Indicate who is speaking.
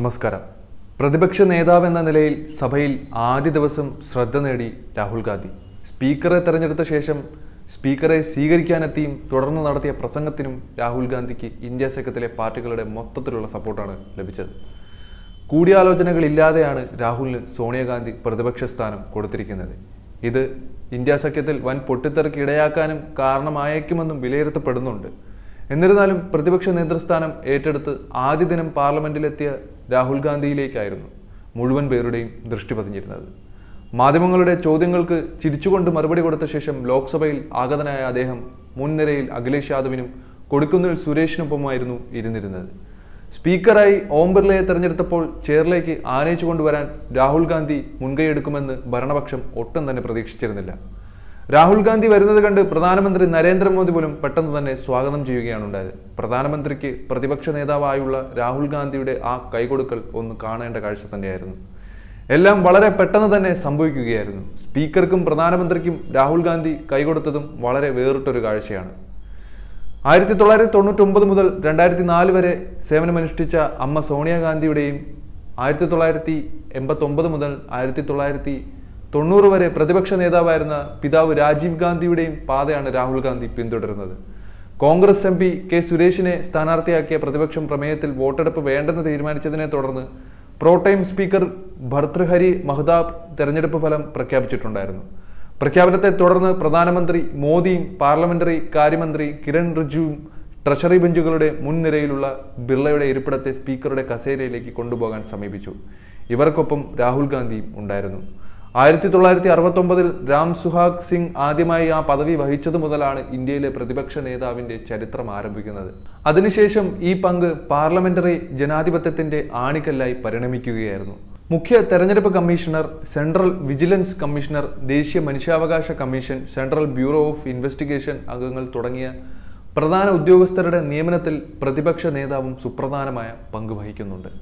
Speaker 1: നമസ്കാരം. പ്രതിപക്ഷ നേതാവ് എന്ന നിലയിൽ സഭയിൽ ആദ്യ ദിവസം ശ്രദ്ധ നേടി രാഹുൽ ഗാന്ധി. സ്പീക്കറെ തെരഞ്ഞെടുത്ത ശേഷം സ്പീക്കറെ സ്വീകരിക്കാനെത്തിയും തുടർന്ന് നടത്തിയ പ്രസംഗത്തിനും രാഹുൽ ഗാന്ധിക്ക് ഇന്ത്യ സഖ്യത്തിലെ പാർട്ടികളുടെ മൊത്തത്തിലുള്ള സപ്പോർട്ടാണ് ലഭിച്ചത്. കൂടിയാലോചനകളില്ലാതെയാണ് രാഹുലിന് സോണിയാഗാന്ധി പ്രതിപക്ഷ സ്ഥാനം കൊടുത്തിരിക്കുന്നത്. ഇത് ഇന്ത്യ സഖ്യത്തിൽ വൻ പൊട്ടിത്തെറിക്ക് ഇടയാക്കാനും കാരണമായേക്കുമെന്നും വിലയിരുത്തപ്പെടുന്നുണ്ട്. എന്നിരുന്നാലും പ്രതിപക്ഷ നേതൃസ്ഥാനം ഏറ്റെടുത്ത് ആദ്യ ദിനം പാർലമെന്റിലെത്തിയ രാഹുൽ ഗാന്ധിയിലേക്കായിരുന്നു മുഴുവൻ പേരുടെയും ദൃഷ്ടി പതിഞ്ഞിരുന്നത്. മാധ്യമങ്ങളുടെ ചോദ്യങ്ങൾക്ക് ചിരിച്ചുകൊണ്ട് മറുപടി കൊടുത്ത ശേഷം ലോക്സഭയിൽ ആഗതനായ അദ്ദേഹം മുൻനിരയിൽ അഖിലേഷ് യാദവിനും കൊടുക്കുന്നിൽ സുരേഷിനൊപ്പമായിരുന്നു ഇരുന്നിരുന്നത്. സ്പീക്കറായി ഓം ബിർളയെ തെരഞ്ഞെടുത്തപ്പോൾ ചെയറിലേക്ക് ആനയിച്ചു കൊണ്ടുവരാൻ രാഹുൽ ഗാന്ധി മുൻകൈയെടുക്കുമെന്ന് ഭരണപക്ഷം ഒട്ടും തന്നെ പ്രതീക്ഷിച്ചിരുന്നില്ല. രാഹുൽ ഗാന്ധി വരുന്നത് കണ്ട് പ്രധാനമന്ത്രി നരേന്ദ്രമോദി പോലും പെട്ടെന്ന് തന്നെ സ്വാഗതം ചെയ്യുകയാണ് ഉണ്ടായത്. പ്രധാനമന്ത്രിക്ക് പ്രതിപക്ഷ നേതാവായുള്ള രാഹുൽ ഗാന്ധിയുടെ ആ കൈകൊടുക്കൽ ഒന്ന് കാണേണ്ട കാഴ്ച തന്നെയായിരുന്നു. എല്ലാം വളരെ പെട്ടെന്ന് തന്നെ സംഭവിക്കുകയായിരുന്നു. സ്പീക്കർക്കും പ്രധാനമന്ത്രിക്കും രാഹുൽ ഗാന്ധി കൈകൊടുത്തതും വളരെ വേറിട്ടൊരു കാഴ്ചയാണ്. ആയിരത്തി തൊള്ളായിരത്തി തൊണ്ണൂറ്റി ഒമ്പത് മുതൽ രണ്ടായിരത്തി നാല് വരെ സേവനമനുഷ്ഠിച്ച അമ്മ സോണിയാഗാന്ധിയുടെയും ആയിരത്തി തൊള്ളായിരത്തി എൺപത്തി ഒമ്പത് മുതൽ ആയിരത്തി തൊള്ളായിരത്തി തൊണ്ണൂറ് വരെ പ്രതിപക്ഷ നേതാവായിരുന്ന പിതാവ് രാജീവ് ഗാന്ധിയുടെയും പാതയാണ് രാഹുൽ ഗാന്ധി പിന്തുടരുന്നത്. കോൺഗ്രസ് എം പി കെ സുരേഷിനെ സ്ഥാനാർത്ഥിയാക്കിയ പ്രതിപക്ഷം പ്രമേയത്തിൽ വോട്ടെടുപ്പ് വേണ്ടെന്ന് തീരുമാനിച്ചതിനെ തുടർന്ന് പ്രോടൈം സ്പീക്കർ ഭർതൃഹരി മഹ്താബ് തെരഞ്ഞെടുപ്പ് ഫലം പ്രഖ്യാപിച്ചിട്ടുണ്ടായിരുന്നു. പ്രഖ്യാപനത്തെ തുടർന്ന് പ്രധാനമന്ത്രി മോദിയും പാർലമെന്ററി കാര്യമന്ത്രി കിരൺ റിജുവും ട്രഷറി ബെഞ്ചുകളുടെ മുൻനിരയിലുള്ള ബിർളയുടെ ഇരിപ്പിടത്തെ സ്പീക്കറുടെ കസേരയിലേക്ക് കൊണ്ടുപോകാൻ സമീപിച്ചു. ഇവർക്കൊപ്പം രാഹുൽ ഗാന്ധിയും ഉണ്ടായിരുന്നു. ആയിരത്തി തൊള്ളായിരത്തി അറുപത്തൊമ്പതിൽ രാം സുഹാഗ് സിംഗ് ആദ്യമായി ആ പദവി വഹിച്ചതു മുതലാണ് ഇന്ത്യയിലെ പ്രതിപക്ഷ നേതാവിന്റെ ചരിത്രം ആരംഭിക്കുന്നത്. അതിനുശേഷം ഈ പങ്ക് പാർലമെന്ററി ജനാധിപത്യത്തിന്റെ ആണിക്കല്ലായി പരിണമിക്കുകയായിരുന്നു. മുഖ്യ തെരഞ്ഞെടുപ്പ് കമ്മീഷണർ സെൻട്രൽ വിജിലൻസ് കമ്മീഷണർ ദേശീയ മനുഷ്യാവകാശ commission central bureau of investigation അംഗങ്ങൾ തുടങ്ങിയ പ്രധാന ഉദ്യോഗസ്ഥരുടെ നിയമനത്തിൽ പ്രതിപക്ഷ നേതാവും സുപ്രധാനമായ പങ്ക് വഹിക്കുന്നുണ്ട്.